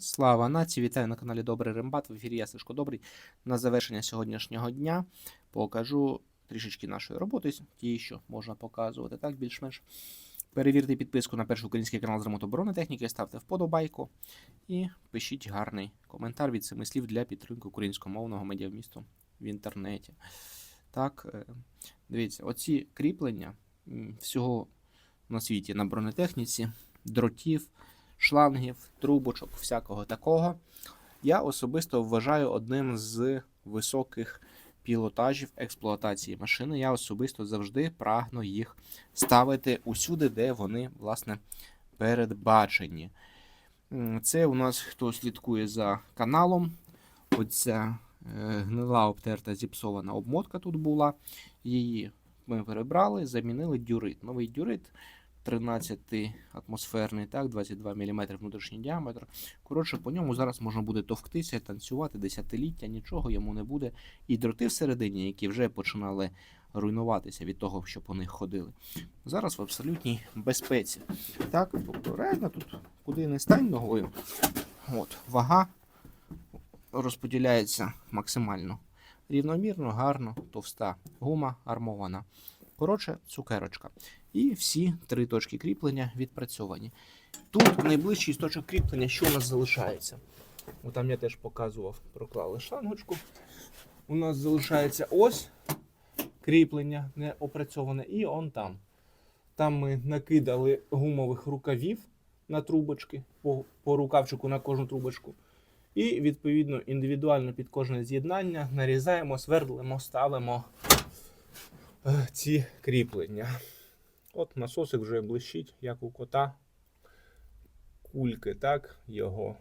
Слава нації! Вітаю на каналі Добрий Рембат. В ефірі я Сашко Добрий. На завершення сьогоднішнього дня покажу трішечки нашої роботи, ті, що можна показувати так більш-менш. Перевірте підписку на перший український канал з ремонту бронетехніки, ставте вподобайку і пишіть гарний коментар від семи слів для підтримки українськомовного медіавмісту в інтернеті. Так, е, дивіться, оці кріплення всього на світі на бронетехніці, дротів, шлангів, трубочок, всякого такого. Я особисто вважаю одним з високих пілотажів експлуатації машини. Я особисто завжди прагну їх ставити усюди, де вони, власне, передбачені. Це у нас хто слідкує за каналом. Оця е, гнила обтерта зіпсована обмотка тут була. Її ми перебрали, замінили дюрит. Новий дюрит 13 атмосферний, так, 22 мм внутрішній діаметр. Коротше, по ньому зараз можна буде товктися, танцювати десятиліття, нічого йому не буде. І дроти всередині, які вже починали руйнуватися від того, що по них ходили. Зараз в абсолютній безпеці. Так, тобто реально тут куди не стань ногою. От, вага розподіляється максимально рівномірно, гарно, товста гума армована. Коротше, цукерочка. І всі три точки кріплення відпрацьовані. Тут найближчий з точок кріплення, що у нас залишається. О, там я теж показував, проклали шлангочку. У нас залишається ось кріплення не опрацьоване, і он там. Там ми накидали гумових рукавів на трубочки, по, по рукавчику на кожну трубочку. І, відповідно, індивідуально під кожне з'єднання нарізаємо, свердлимо, ставимо ці кріплення. От насосик вже блищить, як у кота. Кульки, так, його